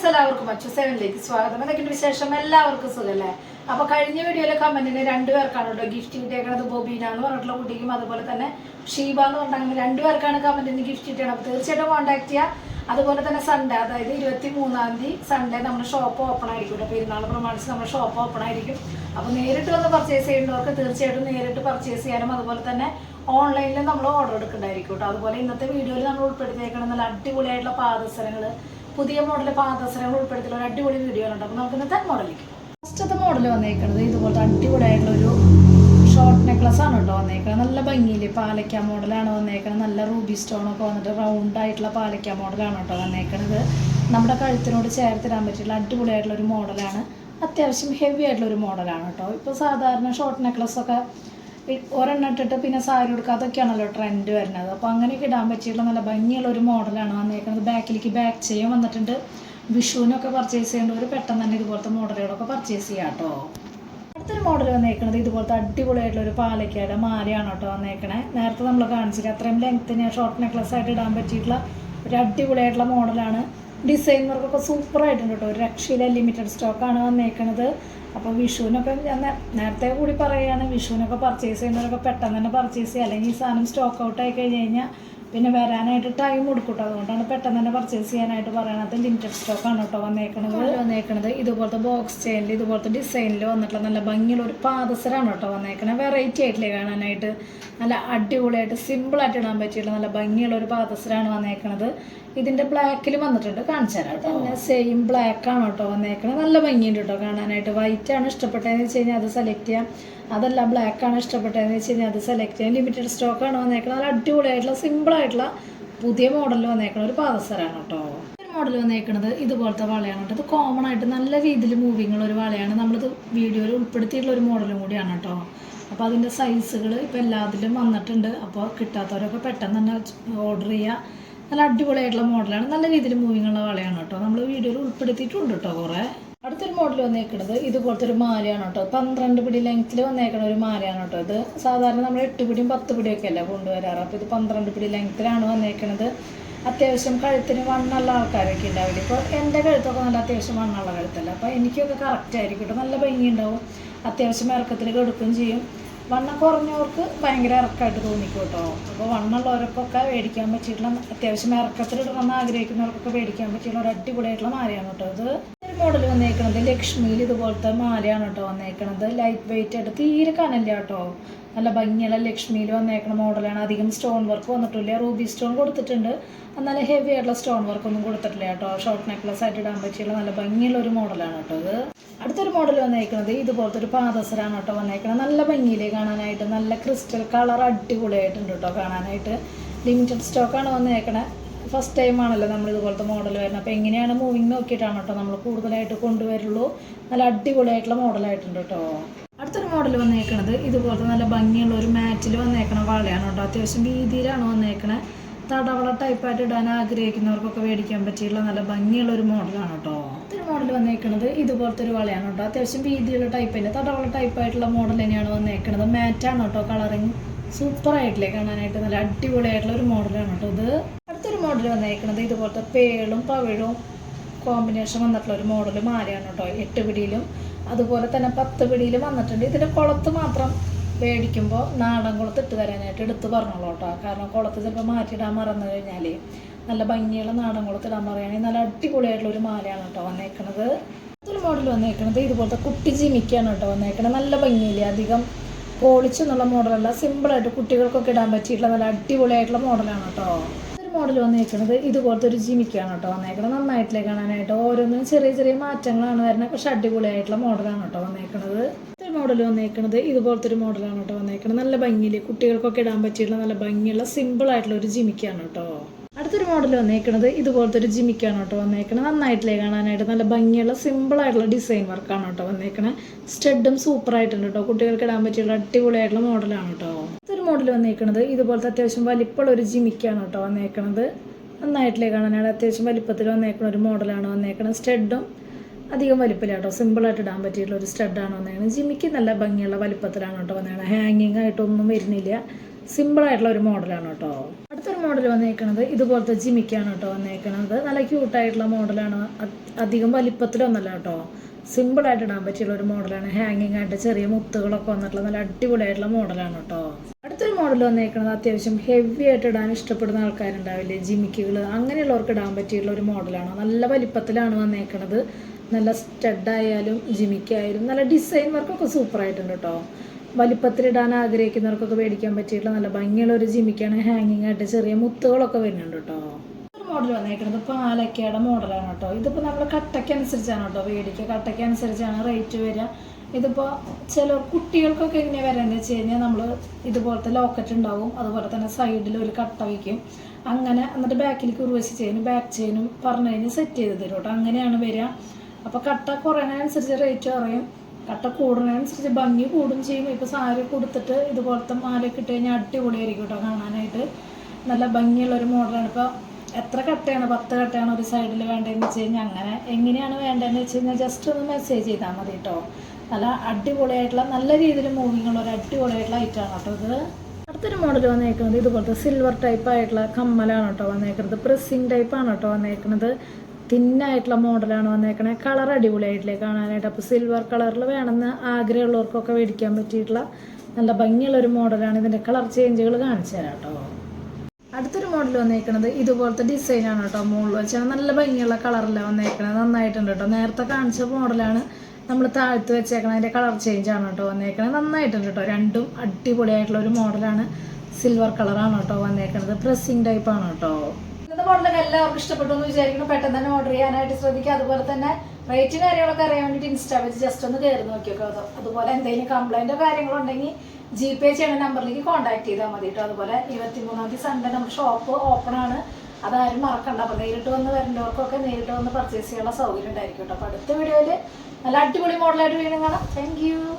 Friends എല്ലാവർക്കും മറ്റു സെവനിലേക്ക് സ്വാഗതം. എന്തൊക്കെയുണ്ട് വിശേഷം. എല്ലാവർക്കും സുഖല്ലേ? അപ്പൊ കഴിഞ്ഞ വീഡിയോയിലെ കമന്റിന് രണ്ടുപേർക്കാണ് കേട്ടോ ഗിഫ്റ്റ് കിട്ടിയേക്കണത്. ബോബീന എന്ന് പറഞ്ഞിട്ടുള്ള കുട്ടിക്കും അതുപോലെ തന്നെ ഷീബ എന്ന് പറഞ്ഞിട്ട് രണ്ടുപേർക്കാണ് കമന്റിന് ഗിഫ്റ്റ് കിട്ടിയത് അപ്പൊ തീർച്ചയായിട്ടും കോൺടാക്ട് ചെയ്യുക അതുപോലെ തന്നെ സൺഡേ അതായത് ഇരുപത്തി മൂന്നാം തീയതി സൺഡേ നമ്മുടെ ഷോപ്പ് ഓപ്പൺ ആയിരിക്കും പെരുന്നാൾ പ്രമാണിച്ച് നമ്മുടെ ഷോപ്പ് ഓപ്പൺ ആയിരിക്കും. അപ്പോൾ നേരിട്ട് വന്ന് പർച്ചേസ് ചെയ്യുന്നവർക്ക് തീർച്ചയായിട്ടും നേരിട്ട് പർച്ചേസ് ചെയ്യാനും അതുപോലെ തന്നെ ഓൺലൈനിൽ നമ്മൾ ഓർഡർ എടുക്കേണ്ടായിരിക്കും കേട്ടോ. അതുപോലെ ഇന്നത്തെ വീഡിയോയിൽ നമ്മൾ ഉൾപ്പെടുത്തിയേക്കണം നല്ല അടിപൊളിയായിട്ടുള്ള പാദസരങ്ങൾ പുതിയ മോഡൽ പാദസരങ്ങൾ ഉൾപ്പെടുത്തിയുള്ള ഒരു അടിപൊളി വീഡിയോ ആണ് അപ്പോൾ നമുക്ക് ഇന്നത്തെ മോഡലിലേക്ക് ഫസ്റ്റത്തെ മോഡൽ വന്നേക്കുന്നത് ഇതുപോലത്തെ അടിപൊളിയായിട്ടുള്ള ഒരു ഷോർട്ട് നെക്ലസ് ആണ് കേട്ടോ വന്നേക്കുന്നത് നല്ല ഭംഗിയിൽ പാലക്ക മോഡലാണ് വന്നേക്കുന്നത് നല്ല റൂബി സ്റ്റോൺ ഒക്കെ വന്നിട്ട് റൗണ്ട് ആയിട്ടുള്ള പാലക്ക മോഡലാണ് കേട്ടോ വന്നേക്കുന്നത് നമ്മുടെ കഴുത്തിനോട് ചേർത്തിടാൻ പറ്റിയുള്ള അടിപൊളിയായിട്ടുള്ള ഒരു മോഡലാണ് അത്യാവശ്യം ഹെവി ആയിട്ടുള്ള ഒരു മോഡലാണ് കേട്ടോ. ഇപ്പോൾ സാധാരണ ഷോർട്ട് നെക്ലസ് ഒക്കെ ഒരെണ്ണം ഇട്ടിട്ട് പിന്നെ സാരി ഉടുക്കുക. അതൊക്കെയാണല്ലോ ട്രെൻഡ് വരുന്നത്. അപ്പോൾ അങ്ങനെയൊക്കെ ഇടാൻ പറ്റിയിട്ടുള്ള നല്ല ഭംഗിയുള്ള ഒരു മോഡലാണ് വന്നേക്കുന്നത്. ബാക്കിലേക്ക് ബാക്ക് ചെയ്യാൻ വന്നിട്ടുണ്ട്. വിഷുവിനൊക്കെ പർച്ചേസ് ചെയ്യേണ്ടവർ പെട്ടെന്ന് തന്നെ ഇതുപോലത്തെ മോഡലുകളൊക്കെ പർച്ചേസ് ചെയ്യാം കേട്ടോ. അടുത്തൊരു മോഡൽ വന്നേക്കുന്നത് ഇതുപോലത്തെ അടിപൊളിയായിട്ടുള്ള ഒരു പാലക്കയുടെ മാലയാണ് കേട്ടോ വന്നേക്കണേ. നേരത്തെ നമ്മൾ കാണിച്ചില്ല അത്രയും ലെങ്ത്തിന് ഷോർട്ട് നെക്ലസ് ആയിട്ട് ഇടാൻ പറ്റിയിട്ടുള്ള ഒരു അടിപൊളിയായിട്ടുള്ള മോഡലാണ് ഡിസൈൻ വർക്കൊക്കെ സൂപ്പർ ആയിട്ടുണ്ട് കേട്ടോ. ഒരു രക്ഷയിലെ ലിമിറ്റഡ് സ്റ്റോക്കാണ് വന്നേക്കണത്. അപ്പോൾ വിഷുവിനൊക്കെ ഞാൻ നേരത്തെ കൂടി പറയുകയാണ് വിഷുവിനൊക്കെ പർച്ചേസ് ചെയ്യുന്നവരൊക്കെ പെട്ടെന്ന് തന്നെ പർച്ചേസ് ചെയ്യുക. അല്ലെങ്കിൽ ഈ സാധനം സ്റ്റോക്ക് ഔട്ട് ആയി കഴിഞ്ഞ് കഴിഞ്ഞാൽ പിന്നെ വരാനായിട്ട് ടൈം കൊടുക്കട്ടോ അതുകൊണ്ടാണ് പെട്ടെന്ന് തന്നെ പർച്ചേസ് ചെയ്യാനായിട്ട് പറയണത്. ലിമിറ്റഡ് സ്റ്റോക്കാണ് കേട്ടോ വന്നേക്കണത്. വന്നേക്കണത്. ഇതുപോലത്തെ ബോക്സ് ചെയിനിൽ ഇതുപോലത്തെ ഡിസൈനിൽ വന്നിട്ടുള്ള നല്ല ഭംഗിയുള്ള ഒരു പാദസരമാണ് കേട്ടോ വന്നേക്കണത്. വെറൈറ്റി ആയിട്ടില്ലേ കാണാനായിട്ട്. നല്ല അടിപൊളിയായിട്ട് സിമ്പിളായിട്ട് ഇടാൻ പറ്റിയിട്ടുള്ള നല്ല ഭംഗിയുള്ള ഒരു പാദസരമാണ് വന്നേക്കണത്. ഇതിന്റെ ബ്ലാക്കിൽ വന്നിട്ടുണ്ട്. കാണിച്ചു തരാം തന്നെ സെയിം ബ്ലാക്ക് ആണ് കേട്ടോ വന്നേക്കണത് നല്ല ഭംഗിയുണ്ട് കേട്ടോ കാണാനായിട്ട്. വൈറ്റ് ആണ് ഇഷ്ടപ്പെട്ടതെന്ന് വെച്ച് കഴിഞ്ഞാൽ അത് സെലക്ട് ചെയ്യാം. അതല്ല ബ്ലാക്ക് ആണ് ഇഷ്ടപ്പെട്ടതെന്ന് വെച്ച് കഴിഞ്ഞാൽ അത് സെലക്ട് ചെയ്യാം. ലിമിറ്റഡ് സ്റ്റോക്ക് ആണ് വന്നേക്കുന്നത് നല്ല അടിപൊളിയായിട്ടുള്ള സിമ്പിൾ ആയിട്ടുള്ള പുതിയ മോഡലിൽ വന്നേക്കണ. ഒരു പാദസരാണ് കേട്ടോ. ഒരു മോഡൽ വന്നേക്കുന്നത് ഇതുപോലത്തെ വളയാണ് കേട്ടോ. ഇത് കോമൺ ആയിട്ട് നല്ല രീതിയിൽ മൂവിങ് ഉള്ള ഒരു വളയാണ്. നമ്മളിത് വീഡിയോയിൽ ഉൾപ്പെടുത്തിയിട്ടുള്ള ഒരു മോഡലും കൂടിയാണ് കേട്ടോ. അപ്പോൾ അതിന്റെ സൈസുകൾ ഇപ്പോൾ എല്ലാത്തിലും വന്നിട്ടുണ്ട്. അപ്പോൾ കിട്ടാത്തവരൊക്കെ പെട്ടെന്ന് തന്നെ ഓർഡർ ചെയ്യുക നല്ല അടിപൊളിയായിട്ടുള്ള മോഡലാണ്. നല്ല രീതിയിൽ മൂവിങ് ഉള്ള വളയാണ് കേട്ടോ. നമ്മൾ വീഡിയോയിൽ ഉൾപ്പെടുത്തിയിട്ടുണ്ട് കേട്ടോ കുറേ. അടുത്തൊരു മോഡൽ വന്നേക്കുന്നത് ഇതുപോലത്തെ ഒരു മാലയാണ് കേട്ടോ. പന്ത്രണ്ട് പിടി ലെങ്ത്തിൽ വന്നേക്കുന്ന ഒരു മാലയാണ് കേട്ടോ ഇത്. സാധാരണ നമ്മൾ എട്ട് പിടിയും പത്ത് പിടിയൊക്കെ അല്ല കൊണ്ടുവരാറ്? അപ്പോൾ ഇത് പന്ത്രണ്ട് പിടി ലെങ്ത്തിലാണ് വന്നേക്കുന്നത് അത്യാവശ്യം കഴുത്തിന് വണ്ണുള്ള ആൾക്കാരൊക്കെ ഉണ്ടാവില്ല? ഇപ്പോൾ എന്റെ കഴുത്തൊക്കെ നല്ല അത്യാവശ്യം വണ്ണുള്ള കഴുത്തല്ല? അപ്പോൾ എനിക്കൊക്കെ കറക്റ്റ് ആയിരിക്കും കേട്ടോ. നല്ല ഭംഗി ഉണ്ടാവും അത്യാവശ്യം ഇറക്കത്തിൽ കെടുക്കുകയും ചെയ്യും. വണ്ണം കുറഞ്ഞവർക്ക് ഭയങ്കര ഇറക്കമായിട്ട് തോന്നിക്കും കേട്ടോ. അപ്പോൾ വണ്ണമുള്ളവർക്കൊക്കെ മേടിക്കാൻ പറ്റിയിട്ടുള്ള അത്യാവശ്യം ഇറക്കത്തിലിടണമെന്ന് ആഗ്രഹിക്കുന്നവർക്കൊക്കെ മേടിക്കാൻ പറ്റിയുള്ള ഒരു അടിപൊളിയായിട്ടുള്ള മാലയാണ് കേട്ടോ ഇത്. ഒരു മോഡൽ വന്നേക്കണത് ലക്ഷ്മിയിൽ ഇതുപോലത്തെ മാലയാണ് കേട്ടോ വന്നേക്കണത്. ലൈറ്റ് വെയിറ്റ് ആയിട്ട് തീരെ കനല്ല കേട്ടോ. നല്ല ഭംഗിയുള്ള ലക്ഷ്മിയിൽ വന്നേക്കുന്ന മോഡലാണ്. അധികം സ്റ്റോൺ വർക്ക് വന്നിട്ടില്ല. റൂബി സ്റ്റോൺ കൊടുത്തിട്ടുണ്ട്. എന്നാൽ ഹെവി ആയിട്ടുള്ള സ്റ്റോൺ വർക്ക് ഒന്നും കൊടുത്തിട്ടില്ല കേട്ടോ. ഷോർട്ട് നെക്ലസ് ആയിട്ട് ഇടാൻ പറ്റിയുള്ള നല്ല ഭംഗിയുള്ള ഒരു മോഡലാണ് കേട്ടോ ഇത്. അടുത്തൊരു മോഡൽ വന്നേക്കുന്നത് ഇതുപോലത്തെ ഒരു പാദസരാണ് കേട്ടോ വന്നേക്കുന്നത് നല്ല ഭംഗിയിലേ കാണാനായിട്ട് നല്ല ക്രിസ്റ്റൽ കളർ അടിപൊളിയായിട്ടുണ്ട് കേട്ടോ കാണാനായിട്ട്. ലിമിറ്റഡ് സ്റ്റോക്കാണ് വന്നേക്കണേ. ഫസ്റ്റ് ടൈം ആണല്ലോ നമ്മൾ ഇതുപോലത്തെ മോഡൽ വരുന്നത്. അപ്പോൾ എങ്ങനെയാണ് മൂവിങ് നോക്കിയിട്ടാണ് കേട്ടോ നമ്മൾ കൂടുതലായിട്ട് കൊണ്ടുവരുള്ളൂ. നല്ല അടിപൊളിയായിട്ടുള്ള മോഡലായിട്ടുണ്ട് കേട്ടോ. അടുത്തൊരു മോഡൽ വന്നേക്കണത്. ഇതുപോലത്തെ നല്ല ഭംഗിയുള്ള ഒരു മാറ്റിൽ വന്നേക്കണ വളയാണ് കേട്ടോ. അത്യാവശ്യം വീതിയിലാണ് വന്നേക്കണേ. തടവള ടൈപ്പായിട്ട് ഇടാൻ ആഗ്രഹിക്കുന്നവർക്കൊക്കെ മേടിക്കാൻ പറ്റിയുള്ള നല്ല ഭംഗിയുള്ള ഒരു മോഡലാണ് കേട്ടോ. അടുത്തൊരു മോഡൽ വന്നേക്കണത് ഇതുപോലത്തെ ഒരു വളയാണ് കേട്ടോ. അത്യാവശ്യം വീതിയുള്ള ടൈപ്പ് ടൈപ്പിന്റെ തടവള ടൈപ്പായിട്ടുള്ള മോഡൽ തന്നെയാണ് വന്നേക്കണത്. മാറ്റാണ് കേട്ടോ. കളറിങ് സൂപ്പർ ആയിട്ടില്ലേ? കാണാനായിട്ട് നല്ല അടിപൊളിയായിട്ടുള്ള ഒരു മോഡലാണ് കേട്ടോ ഇത്. അടുത്തൊരു മോഡൽ വന്നേക്കണത് ഇതുപോലത്തെ പേളും പവിഴും കോമ്പിനേഷൻ വന്നിട്ടുള്ള ഒരു മോഡൽ മാലയാണ് കേട്ടോ എട്ട് പിടിയിലും അതുപോലെ തന്നെ പത്ത് പിടിയിലും വന്നിട്ടുണ്ട്. ഇതിന്റെ കുളത്ത് മാത്രം മേടിക്കുമ്പോൾ നാടൻ കുളത്ത് ഇട്ട് തരാനായിട്ട് എടുത്ത് പറഞ്ഞോളൂ കേട്ടോ കാരണം കുളത്ത് ചിലപ്പോൾ മാറ്റിയിടാൻ മറന്നു കഴിഞ്ഞാൽ നല്ല ഭംഗിയുള്ള നാടൻ കുളത്ത് ഇടാൻ പറയുകയാണെങ്കിൽ നല്ല അടിപൊളിയായിട്ടുള്ള ഒരു മാലയാണ് കേട്ടോ വന്നേക്കണത്. ഒരു മോഡൽ വന്നേക്കണത് ഇതുപോലത്തെ കുട്ടി ജിമിക്കാണ് കേട്ടോ വന്നേക്കണത്. നല്ല ഭംഗിയില്ലേ? അധികം പോളിച്ചെന്നുള്ള മോഡലല്ല സിമ്പിളായിട്ട് കുട്ടികൾക്കൊക്കെ ഇടാൻ പറ്റിയിട്ടുള്ള നല്ല അടിപൊളിയായിട്ടുള്ള മോഡലാണ് കേട്ടോ മോഡൽ വന്നേക്കുന്നത് ഇതുപോലത്തെ ഒരു ജിമിക്കാണ് കേട്ടോ വന്നേക്കുന്നത് നന്നായിട്ടില്ലേ കാണാനായിട്ട്. ഓരോന്നും ചെറിയ ചെറിയ മാറ്റങ്ങളാണ് വരുന്നത്. പക്ഷെ അടിപൊളിയായിട്ടുള്ള മോഡലാണ് കേട്ടോ വന്നേക്കുന്നത് ഒരു മോഡൽ വന്നേക്കുന്നത് ഇതുപോലത്തെ ഒരു മോഡലാണ് കേട്ടോ വന്നേക്കുന്നത് നല്ല ഭംഗിയിൽ കുട്ടികൾക്കൊക്കെ ഇടാൻ പറ്റിയിട്ടുള്ള നല്ല ഭംഗിയുള്ള സിമ്പിൾ ആയിട്ടുള്ള ഒരു ജിമിക്കാണ് കേട്ടോ. അടുത്തൊരു മോഡൽ വന്നേക്കുന്നത് ഇതുപോലത്തെ ഒരു ജിമിക്കാണ് കേട്ടോ വന്നേക്കുന്നത് നന്നായിട്ടില്ലേ കാണാനായിട്ട്. നല്ല ഭംഗിയുള്ള സിമ്പിൾ ആയിട്ടുള്ള ഡിസൈൻ വർക്കാണ് കേട്ടോ വന്നേക്കുന്നത് സ്റ്റഡും സൂപ്പർ ആയിട്ടുണ്ട് കേട്ടോ. കുട്ടികൾക്ക് ഇടാൻ പറ്റിയുള്ള അടിപൊളിയായിട്ടുള്ള മോഡലാണ് കേട്ടോ. മോഡൽ വന്നേക്കുന്നത് ഇതുപോലത്തെ അത്യാവശ്യം വലിപ്പമുള്ള ഒരു ജിമിക്കാണ് കേട്ടോ വന്നേക്കണത്. നന്നായിട്ടില്ലേ കാണാനാണ്. അത്യാവശ്യം വലിപ്പത്തിൽ വന്നേക്കണ ഒരു മോഡലാണ് വന്നേക്കണത്. സ്റ്റഡും അധികം വലിപ്പമില്ല കേട്ടോ. സിമ്പിളായിട്ട് ഇടാൻ പറ്റിയിട്ടുള്ള ഒരു സ്റ്റഡാണ് വന്നേക്കുന്നത് ജിമിക്ക് നല്ല ഭംഗിയുള്ള വലിപ്പത്തിലാണ് കേട്ടോ വന്നേക്കുന്നത് ഹാങ്ങിങ് ആയിട്ടൊന്നും വരുന്നില്ല. സിമ്പിളായിട്ടുള്ള ഒരു മോഡലാണ് കേട്ടോ. അടുത്തൊരു മോഡൽ വന്നേക്കണത് ഇതുപോലത്തെ ജിമിക്കാണ് കേട്ടോ വന്നേക്കണത്. നല്ല ക്യൂട്ടായിട്ടുള്ള മോഡലാണ് അധികം വലിപ്പത്തിലൊന്നല്ല കേട്ടോ. സിമ്പിൾ ആയിട്ട് ഇടാൻ പറ്റിയുള്ള ഒരു മോഡലാണ്. ഹാങ്ങിങ് ആയിട്ട് ചെറിയ മുത്തുകളൊക്കെ വന്നിട്ടുള്ള നല്ല അടിപൊളിയായിട്ടുള്ള മോഡലാണ് കേട്ടോ. അടുത്തൊരു മോഡൽ വന്നേക്കുന്നത് അത്യാവശ്യം ഹെവി ആയിട്ട് ഇടാൻ ഇഷ്ടപ്പെടുന്ന ആൾക്കാരുണ്ടാവില്ലേ? ജിമിക്കുകൾ അങ്ങനെയുള്ളവർക്ക് ഇടാൻ പറ്റിയുള്ള ഒരു മോഡലാണ്. നല്ല വലിപ്പത്തിലാണ് വന്നേക്കുന്നത് നല്ല സ്റ്റഡായാലും ജിമിക്കായാലും നല്ല ഡിസൈൻ വർക്കൊക്കെ സൂപ്പറായിട്ടുണ്ട് കേട്ടോ. വലിപ്പത്തിലിടാൻ ആഗ്രഹിക്കുന്നവർക്കൊക്കെ മേടിക്കാൻ പറ്റിയിട്ടുള്ള നല്ല ഭംഗിയുള്ള ഒരു ജിമിക്കാണ് ഹാങ്ങിങ് ആയിട്ട് ചെറിയ മുത്തുകളൊക്കെ വരുന്നുണ്ട് കേട്ടോ. മോഡൽ വന്നേക്കുന്നത് പാലക്കയുടെ മോഡലാണ് കേട്ടോ. ഇതിപ്പോൾ നമ്മൾ കട്ടയ്ക്കനുസരിച്ചാണ് കേട്ടോ മേടിക്കുക കട്ടയ്ക്കനുസരിച്ചാണ് റേറ്റ് വരിക. ഇതിപ്പോൾ ചില കുട്ടികൾക്കൊക്കെ ഇങ്ങനെ വരാന്ന് വെച്ച് കഴിഞ്ഞാൽ നമ്മൾ ഇതുപോലത്തെ ലോക്കറ്റ് ഉണ്ടാവും. അതുപോലെ തന്നെ സൈഡിൽ ഒരു കട്ട വയ്ക്കും അങ്ങനെ എന്നിട്ട് ബാക്കിലേക്ക് ഉർവശി ചെയിനും ബാക്ക് ചെയിനും പറഞ്ഞു കഴിഞ്ഞാൽ സെറ്റ് ചെയ്ത് തരും കേട്ടോ. അങ്ങനെയാണ് വരിക. അപ്പോൾ കട്ട കുറയുന്നതിനനുസരിച്ച് റേറ്റ് കുറയും. കട്ട കൂടുന്നതിനനുസരിച്ച് ഭംഗി കൂടും ചെയ്യും. ഇപ്പോൾ സാരി കൊടുത്തിട്ട് ഇതുപോലത്തെ മാലയൊക്കെ ഇട്ട് കഴിഞ്ഞാൽ അടിപൊളിയായിരിക്കും കേട്ടോ കാണാനായിട്ട്. നല്ല ഭംഗിയുള്ള ഒരു മോഡലാണ് ഇപ്പോൾ എത്ര കട്ടയാണ്? പത്ത് കട്ടയാണ് ഒരു സൈഡിൽ വേണ്ടതെന്ന് വെച്ച് കഴിഞ്ഞാൽ അങ്ങനെ എങ്ങനെയാണ് വേണ്ടതെന്ന് വെച്ച് കഴിഞ്ഞാൽ ജസ്റ്റ് ഒന്ന് മെസ്സേജ് ചെയ്താൽ മതി കേട്ടോ നല്ല അടിപൊളിയായിട്ടുള്ള നല്ല രീതിയിൽ മൂവിങ് ഉള്ള ഒരു അടിപൊളിയായിട്ടുള്ള ഐറ്റമാണ് കേട്ടോ ഇത്. അടുത്തൊരു മോഡൽ വന്നേക്കുന്നത് ഇതുപോലത്തെ സിൽവർ ടൈപ്പ് ആയിട്ടുള്ള കമ്മലാണ് കേട്ടോ വന്നേക്കുന്നത് പ്രസ്സിങ് ടൈപ്പാണ് കേട്ടോ വന്നേക്കുന്നത് തിന്നായിട്ടുള്ള മോഡലാണ് വന്നേക്കണേ കളർ അടിപൊളിയായിട്ടില്ലേ കാണാനായിട്ട്. അപ്പോൾ സിൽവർ കളറിൽ വേണമെന്ന് ആഗ്രഹമുള്ളവർക്കൊക്കെ മേടിക്കാൻ പറ്റിയിട്ടുള്ള നല്ല ഭംഗിയുള്ള ഒരു മോഡലാണ് ഇതിന്റെ കളർ ചേഞ്ചുകൾ കാണിച്ചു തരാം കേട്ടോ അടുത്തൊരു മോഡൽ വന്നേക്കണത് ഇതുപോലത്തെ ഡിസൈനാണ് കേട്ടോ. മുകളിൽ വെച്ചാൽ നല്ല ഭംഗിയുള്ള കളറിലാണ് വന്നേക്കണത്. നന്നായിട്ടുണ്ട് കേട്ടോ. നേരത്തെ കാണിച്ച മോഡലാണ് നമ്മൾ താഴ്ത്ത് വെച്ചേക്കണത്. അതിന്റെ കളർ ചേഞ്ച് ആണ് കേട്ടോ വന്നേക്കണത്. നന്നായിട്ടുണ്ട് കേട്ടോ. രണ്ടും അടിപൊളിയായിട്ടുള്ള ഒരു മോഡലാണ് സിൽവർ കളറാണ് കേട്ടോ വന്നേക്കണത്. പ്രസ്സിങ് ടൈപ്പ് ആണ് കേട്ടോ. ഇന്നത്തെ മോഡലൊക്കെ എല്ലാവർക്കും ഇഷ്ടപ്പെട്ടു എന്ന് വിചാരിക്കുന്നു. പെട്ടെന്ന് തന്നെ ഓർഡർ ചെയ്യാനായിട്ട് ശ്രദ്ധിക്കുക. അതുപോലെ തന്നെ റേറ്റും കാര്യങ്ങളൊക്കെ അറിയാൻ വേണ്ടിയിട്ട് ഇൻസ്റ്റാ വെച്ച് ജസ്റ്റ് ഒന്ന് കയറി നോക്കിയൊക്കെ അതോ അതുപോലെ എന്തെങ്കിലും കംപ്ലൈന്റോ കാര്യങ്ങളോ ഉണ്ടെങ്കിൽ ജി പേ ചെയ്യുന്ന നമ്പറിലേക്ക് കോൺടാക്ട് ചെയ്താൽ മതി കേട്ടോ അതുപോലെ ഇരുപത്തി മൂന്നാം തീയതി സൺഡേ നമ്മുടെ ഷോപ്പ് ഓപ്പൺ ആണ്. അതാരും മറക്കണ്ട. അപ്പോൾ നേരിട്ട് വന്ന് വരേണ്ടവർക്കൊക്കെ നേരിട്ട് വന്ന് പർച്ചേസ് ചെയ്യാനുള്ള സൗകര്യം ഉണ്ടായിരിക്കും കേട്ടോ അപ്പോൾ അടുത്ത വീഡിയോയിൽ നല്ല അടിപൊളി മോഡലായിട്ട് വീണ്ടും കാണാം. താങ്ക്